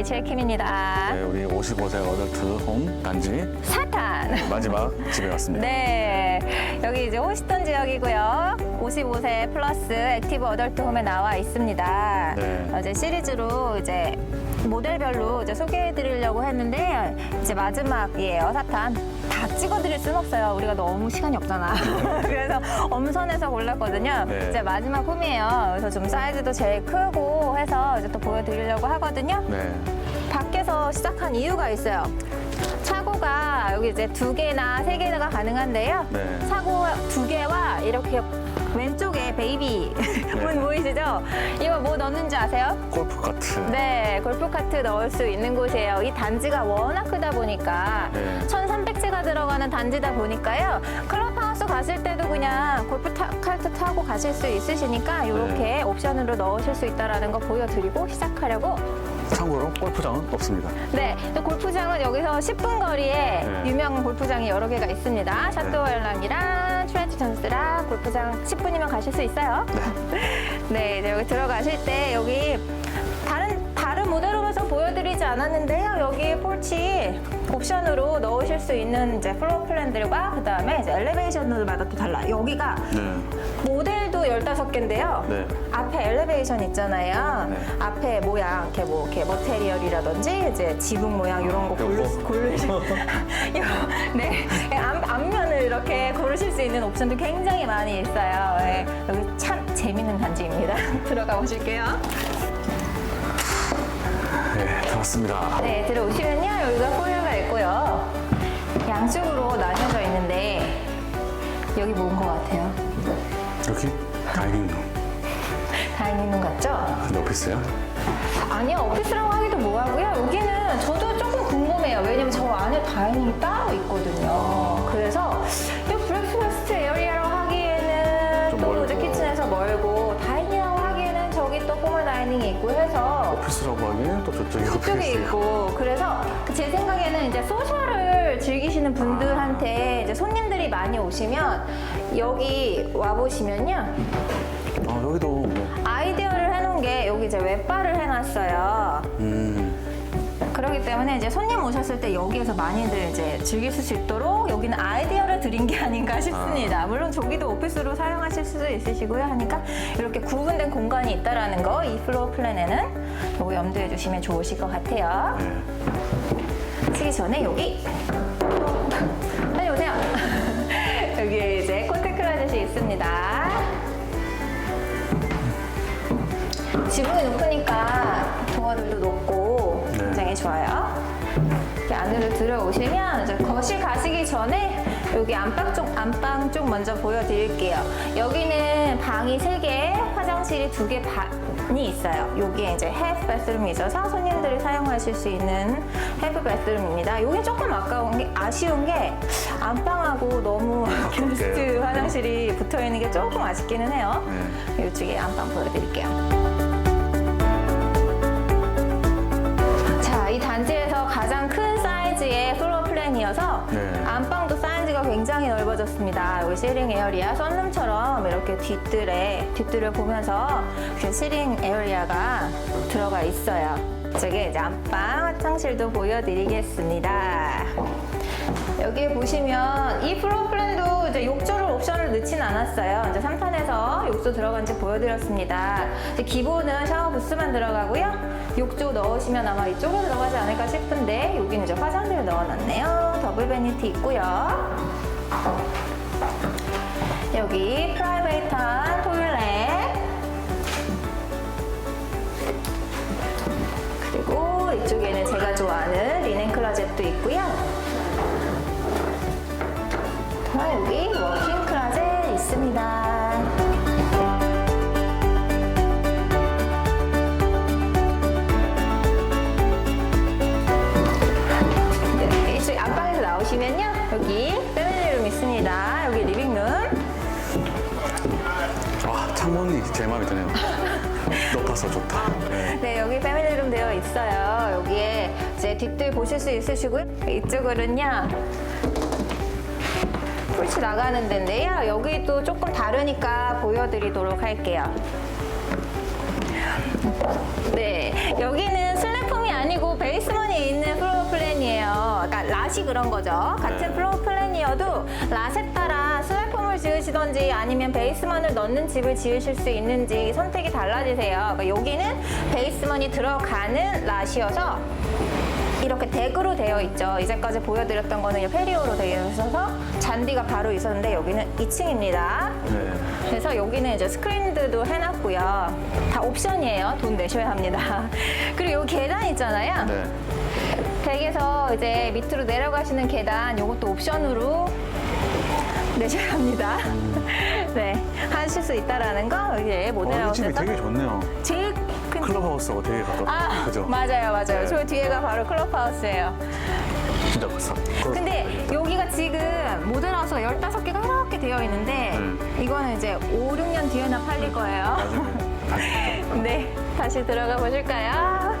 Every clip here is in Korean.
똑똑부동산 레이첼 킴입니다. 네, 우리 55세 어덜트 홈 단지 사탄. 마지막 집에 왔습니다. 네, 여기 이제 호스턴 지역이고요. 55세 플러스 액티브 어덜트 홈에 나와 있습니다. 네. 어제 시리즈로 이제 모델별로 이제 소개해드리려고 했는데 이제 마지막이에요, 사탄. 다 찍어드릴 순 없어요. 우리가 너무 시간이 없잖아. 그래서 엄선해서 골랐거든요. 네. 이제 마지막 홈이에요. 그래서 좀 사이즈도 제일 크고 해서 이제 또 보여드리려고 하거든요. 네. 밖에서 시작한 이유가 있어요. 차고가 여기 이제 두 개나 세 개가 가능한데요. 네. 차고 두 개와 이렇게 왼쪽에 베이비 문 보이시죠? 이거 뭐 넣는지 아세요? 골프 카트. 네, 골프카트 넣을 수 있는 곳이에요. 이 단지가 워낙 크다 보니까 네. 1300채가 들어가는 단지다 보니까요. 클럽하우스 가실 때도 그냥 골프 타, 카트 타고 가실 수 있으시니까 이렇게 네. 옵션으로 넣으실 수 있다는 거 보여드리고 시작하려고 참고로 골프장은 없습니다. 네, 또 골프장은 여기서 10분 거리에 네. 유명 골프장이 여러 개가 있습니다. 샤토웰랑이랑 트렌치 존스랑 골프장 10분이면 가실 수 있어요. 네, 이제 여기 들어가실 때 여기 모델홈에서 보여드리지 않았는데요. 여기 폴치 옵션으로 넣으실 수 있는 이제 플로어 플랜들과 그 다음에 엘리베이션들마다 또 달라. 요 여기가 네. 모델도 15개인데요. 네. 앞에 엘리베이션 있잖아요. 네. 앞에 모양, 이렇게 뭐, 이렇게 머테리얼이라든지, 이제 지붕 모양, 이런 거 고르, 요거. 고르실, 요- 네. 앞, 앞면을 이렇게 고르실 수 있는 옵션도 굉장히 많이 있어요. 네. 여기 참 재밌는 단지입니다. 들어가 보실게요. 네, 들어왔습니다. 네, 들어오시면요. 여기가 포유가 있고요. 양쪽으로 나뉘어져 있는데, 여기 뭔 것 같아요? 여기 다이닝룸. 다이닝룸 같죠? 근데 오피스요? 아니요, 오피스라고 하기도 뭐하고요. 여기는 저도 조금 궁금해요. 왜냐면 저 안에 다이닝이 따로 있거든요. 그래서 또 그쪽에 오피스. 있고 그래서 제 생각에는 이제 소셜을 즐기시는 분들한테 이제 손님들이 많이 오시면 여기 와 보시면요. 아, 여기도 뭐, 아이디어를 해놓은 게 여기 이제 웹바를 해놨어요. 음, 그렇기 때문에 이제 손님 오셨을 때 여기에서 많이들 이제 즐기실 수 있도록 여기는 아이디어를 드린 게 아닌가 싶습니다. 물론 저기도 오피스로 사용하실 수도 있으시고요 하니까 이렇게 구분된 공간이 있다라는 거 이 플로어 플랜에는 요거 염두해 주시면 좋으실 것 같아요. 네. 치기 전에 여기 빨리 오세요. 여기에 이제 코트 클라젯이 있습니다. 지붕이 높으니까 동화들도 높고 네. 이렇게 안으로 들어오시면 이제 거실 가시기 전에 여기 안방 쪽 안방 쪽 먼저 보여드릴게요. 여기는 방이 3개, 화장실이 2개 반이 있어요. 여기에 이제 헤프 베스룸이 있어서 손님들이 사용하실 수 있는 헤프 베스룸입니다. 여기 조금 아까운 게 아쉬운 게 안방하고 너무 게스트 화장실이 붙어 있는 게 조금 아쉽기는 해요. 네. 이쪽에 안방 보여드릴게요. 굉장히 넓어졌습니다. 여기 시링 에어리아 썬룸처럼 이렇게 뒷뜰에 뒷뜰을 보면서 그 시링 에어리아가 들어가 있어요. 이쪽에 이제 안방 화장실도 보여드리겠습니다. 여기 보시면 이 플로어 플랜도 이제 욕조를 옵션을 넣진 않았어요. 이제 3탄에서 욕조 들어간 지 보여드렸습니다. 이제 기본은 샤워 부스만 들어가고요. 욕조 넣으시면 아마 이쪽으로 들어가지 않을까 싶은데 여기는 이제 화장대를 넣어놨네요. 더블 베니티 있고요. 여기 프라이베이트한 토일렛 그리고 이쪽에는 제가 좋아하는 아, 창문이 제 마음에 드네요. 높아서 좋다. 네. 네, 여기 패밀리룸 되어 있어요. 여기에 이제 뒷뜰 보실 수 있으시고요. 이쪽으로는요. 풀치 나가는 데인데요. 여기 또 조금 다르니까 보여드리도록 할게요. 네, 여기는 슬래폼이 아니고 베이스먼이 있는 플로어 플랜이에요. 그러니까 랏이 그런 거죠. 같은 네. 플로어 플랜이어도 따라 슬래폼을 지으시던지 아니면 베이스먼을 넣는 집을 지으실 수 있는지 선택이 달라지세요. 그러니까 여기는 베이스먼이 들어가는 랏이어서 이렇게 덱으로 되어 있죠. 이제까지 보여드렸던 거는 페리오로 되어 있어서 잔디가 바로 있었는데 여기는 2층입니다. 네. 그래서 여기는 이제 스크린드도 해놨고요. 다 옵션이에요. 돈 내셔야 합니다. 그리고 여기 계단 있잖아요. 네. 댁에서 이제 밑으로 내려가시는 계단 이것도 옵션으로 내셔야 합니다. 네, 하실 수 있다라는 거 여기 어, 이 집이 모델하우스에서 되게 좋네요. 제일 큰 클럽하우스하고 되게 가깝. 아 그죠? 맞아요 맞아요. 네. 저 뒤에가 바로 클럽하우스예요. 진짜 비싸. 근데 여기가 지금 모델하우스가 15개가 이렇게 되어 있는데 음. 이거는 이제 5, 6년 뒤에나 팔릴 거예요. 나중에 다시 네, 다시 들어가 보실까요?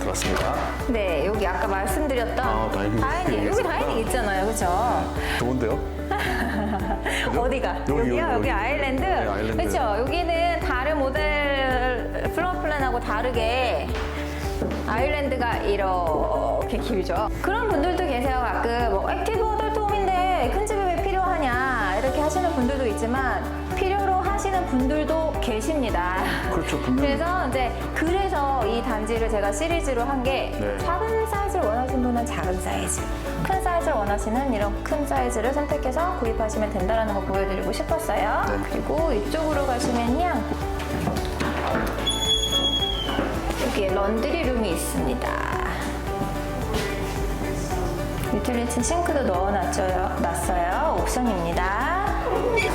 들어왔습니다. 네, 여기 아까 말씀드렸던 아, 다이닝. 다이닝 여기 다이닝 있잖아요, 그렇죠? 좋은데요? 어디가? 여기, 여기요? 여기, 여기. 아일랜드? 네, 아일랜드. 그렇죠. 여기는 다른 모델 플로어 플랜하고 다르게 아일랜드가 이렇게 길죠. 그런 분들도 계세요. 가끔 뭐 액티브 어덜트홈인데 큰 집이 왜 필요하냐 이렇게 하시는 분들도 있지만 필요로 하시는 분들도 계십니다. 그렇죠. 분명히. 그래서 이제 그래서 이 단지를 제가 시리즈로 한 게 네. 작은 사이즈를 원하시는 분은 작은 사이즈, 큰 사이즈를 원하시는 이런 큰 사이즈를 선택해서 구입하시면 된다는 거 보여드리고 싶었어요. 네. 그리고 이쪽으로 가시면요. 여기에 런드리 룸이 있습니다. 유틸리티 싱크도 넣어놨어요. 놨어요. 옵션입니다.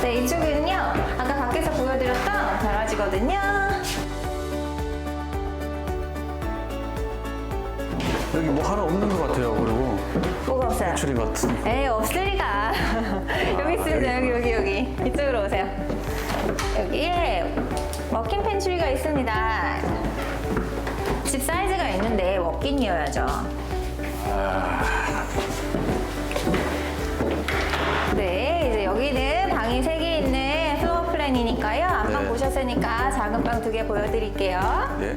네, 이쪽에는요. 아까 밖에서 보여드렸던 가라지거든요. 여기 뭐 하나 없는 것 같아요. 그리고 뭐가 없어요? 추리 같은. 에이, 없으리가. 여기 있습니다. 여기, 여기, 여기. 이쪽으로 오세요. 여기에 워킹 펜츄리가 있습니다. 집 사이즈가 있는데 워킹이어야죠. 네, 이제 여기는 방이 세개 있는 플로어 플랜이니까요. 안방 네. 보셨으니까 작은 방 두 개 보여드릴게요. 네.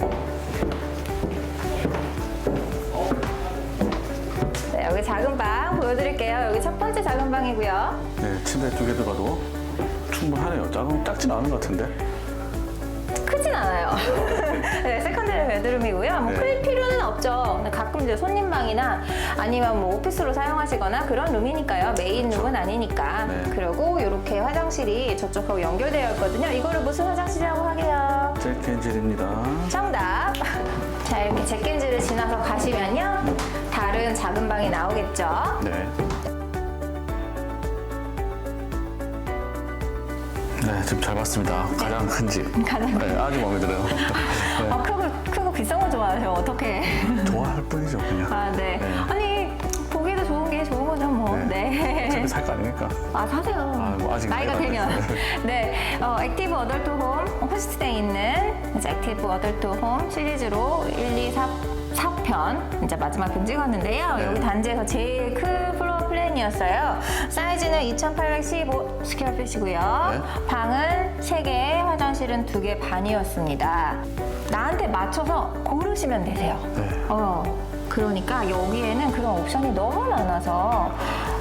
네, 여기 작은 방 보여드릴게요. 여기 첫 번째 작은 방이고요. 네. 침대 두 개 들어가도 충분하네요. 작은 작진 않은 것 같은데. 않아요. 네, 세컨드리 베드룸이고요. 뭐 네. 클 필요는 없죠. 가끔 이제 손님방이나 아니면 뭐 오피스로 사용하시거나 그런 룸이니까요. 메인 룸은 아니니까. 네. 그리고 이렇게 화장실이 저쪽하고 연결되어 있거든요. 이거를 무슨 화장실이라고 하게요? 잭텐질입니다. 정답. 자, 이렇게 제켄즈를 지나서 가시면요. 다른 작은 방이 나오겠죠. 네. 네, 지금 잘 봤습니다. 가장 큰 집. 가장 네, 아주 마음에 들어요. 네. 아, 크고, 크고 비싼 거 좋아하죠. 어떡해. 좋아할 뿐이죠, 그냥. 아, 네. 네. 아니, 보기도 좋은 게 좋은 거죠, 뭐. 네. 집에 살거 아니니까. 아, 사세요. 아, 뭐 아직 나이가 되면. 네. 어, 액티브 어덜트 홈, 호스트에 있는 이제 액티브 어덜트 홈 시리즈로 1, 2, 4, 4편 이제 마지막 편 찍었는데요. 네. 여기 단지에서 제일 큰 플랜이었어요. 사이즈는 2815 스퀘어핏이고요. 네. 방은 3개, 화장실은 2개 반이었습니다. 나한테 맞춰서 고르시면 되세요. 네. 어, 그러니까 여기에는 그런 옵션이 너무 많아서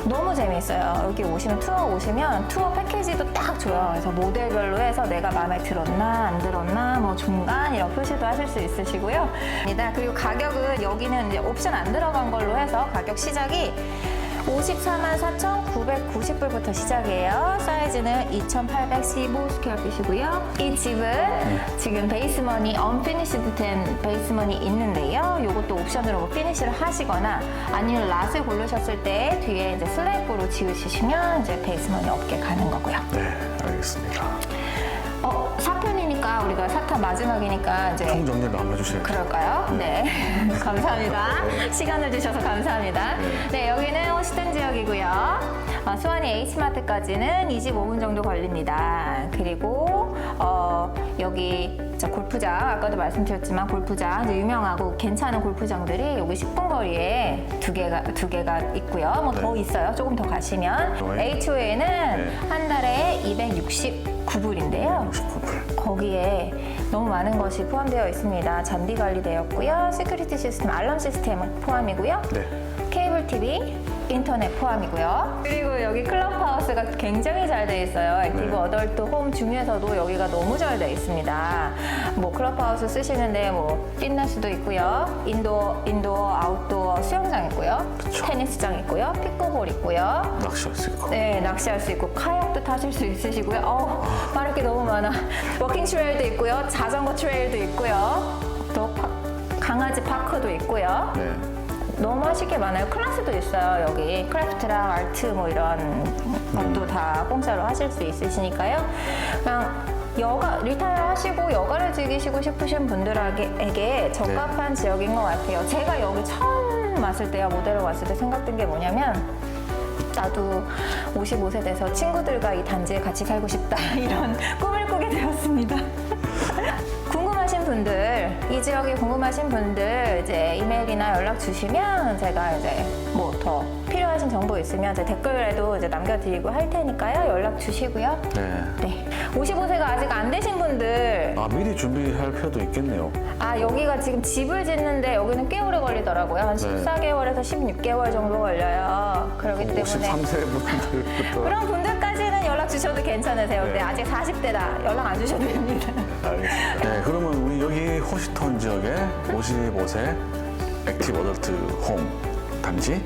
너무 재밌어요. 여기 오시면 투어 오시면 투어 패키지도 딱 줘요. 그래서 모델별로 해서 내가 마음에 들었나 안 들었나 뭐 중간 이런 표시도 하실 수 있으시고요. 그리고 가격은 여기는 이제 옵션 안 들어간 걸로 해서 가격 시작이 54만 4,990불부터 시작이에요. 사이즈는 2,815 스퀘어핏이고요. 이 집은 지금 베이스먼이 언피니시드 된 베이스먼이 있는데요. 이것도 옵션으로 뭐 피니시를 하시거나 아니면 랏을 고르셨을 때 뒤에 이제 슬랩으로 지으시면 이제 베이스먼이 없게 가는 거고요. 네, 알겠습니다. 어, 4편이니까 우리가 4탄 마지막이니까 이제 총 정리를 한번 해주세요. 그럴까요? 네. 감사합니다. 시간을 주셔서 감사합니다. 네, 여기는 호스턴 지역이고요. 아, 수완이 H마트까지는 25분 정도 걸립니다. 그리고 어, 여기 저 골프장 아까도 말씀드렸지만 골프장 이제 유명하고 괜찮은 골프장들이 여기 10분 거리에 두 개가 두 개가 있고요. 뭐더 네. 있어요. 조금 더 가시면 네. H2A는 네. 한 달에 269불인데요. 69불. 거기에 너무 많은 것이 포함되어 있습니다. 잔디 관리되었고요. 시큐리티 시스템, 알람 시스템 포함이고요. 네. 케이블 TV, 인터넷 포함이고요. 그리고 여기 클럽하우스가 굉장히 잘 돼 있어요. 액티브 네. 어덜트 홈 중에서도 여기가 너무 잘 돼 있습니다. 뭐 클럽하우스 쓰시는데 뭐 피트니스도 있고요. 인도어, 인도어, 아웃도어 수영장 있고요. 그쵸. 테니스장 있고요. 피크볼 있고요. 낚시할 수 있고. 네, 낚시할 수 있고 카약도 타실 수 있으시고요. 어, 말할 게 너무 많아. 워킹 트레일도 있고요. 자전거 트레일도 있고요. 또 파- 강아지 파크도 있고요. 네. 너무 하실 게 많아요. 클래스도 있어요. 여기 크래프트랑 아트 뭐 이런 것도 다 공짜로 하실 수 있으시니까요. 그냥 여가 리타이어 하시고 여가를 즐기시고 싶으신 분들에게 적합한 지역인 것 같아요. 제가 여기 처음 왔을 때요 모델로 왔을 때 생각된 게 뭐냐면 나도 55세 돼서 친구들과 이 단지에 같이 살고 싶다 이런 꿈을 꾸게 되었습니다. 궁금하신 분들, 이 지역이 궁금하신 분들 이제 이메일이나 연락 주시면 제가 이제 뭐 더 필요하신 정보 있으면 제 댓글에도 이제 남겨드리고 할 테니까요. 연락 주시고요. 네. 네. 55세가 아직 안 되신 분들, 아, 미리 준비할 필요도 있겠네요. 아, 여기가 지금 집을 짓는데 여기는 꽤 오래 걸리더라고요. 한 네. 14개월에서 16개월 정도 걸려요. 그렇기 때문에. 53세 분들부터. 그런 분들까지는 연락 주셔도 괜찮으세요. 근데 네. 아직 40대다. 연락 안 주셔도 됩니다. 알겠습니다. 네, 그러면 우리 여기 호시톤 지역에 55세 액티브 어덜트 홈 단지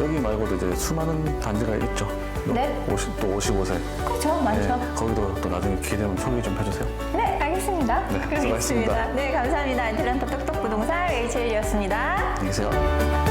여기 말고도 이제 수많은 단지가 있죠. 네. 50, 또 55세. 그렇죠. 네, 많죠. 거기도 또 나중에 기회 되면 소개 좀 해주세요. 네, 알겠습니다. 네, 그러겠습니다. 네, 감사합니다. 인트런터 똑똑 부동산 H1이었습니다. 안녕히 계세요.